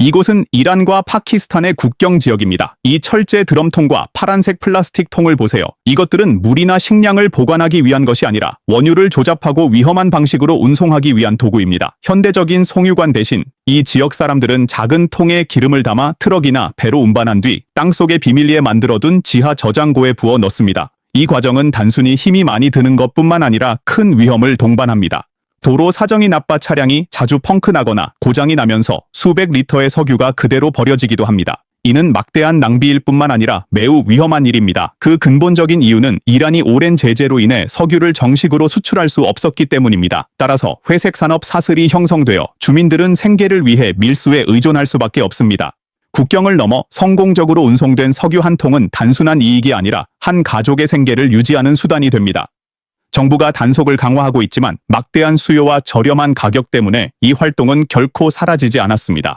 이곳은 이란과 파키스탄의 국경 지역입니다. 이 철제 드럼통과 파란색 플라스틱 통을 보세요. 이것들은 물이나 식량을 보관하기 위한 것이 아니라 원유를 조잡하고 위험한 방식으로 운송하기 위한 도구입니다. 현대적인 송유관 대신 이 지역 사람들은 작은 통에 기름을 담아 트럭이나 배로 운반한 뒤 땅속에 비밀리에 만들어둔 지하 저장고에 부어 넣습니다. 이 과정은 단순히 힘이 많이 드는 것뿐만 아니라 큰 위험을 동반합니다. 도로 사정이 나빠 차량이 자주 펑크 나거나 고장이 나면서 수백 리터의 석유가 그대로 버려지기도 합니다. 이는 막대한 낭비일 뿐만 아니라 매우 위험한 일입니다. 그 근본적인 이유는 이란이 오랜 제재로 인해 석유를 정식으로 수출할 수 없었기 때문입니다. 따라서 회색 산업 사슬이 형성되어 주민들은 생계를 위해 밀수에 의존할 수밖에 없습니다. 국경을 넘어 성공적으로 운송된 석유 한 통은 단순한 이익이 아니라 한 가족의 생계를 유지하는 수단이 됩니다. 정부가 단속을 강화하고 있지만 막대한 수요와 저렴한 가격 때문에 이 활동은 결코 사라지지 않았습니다.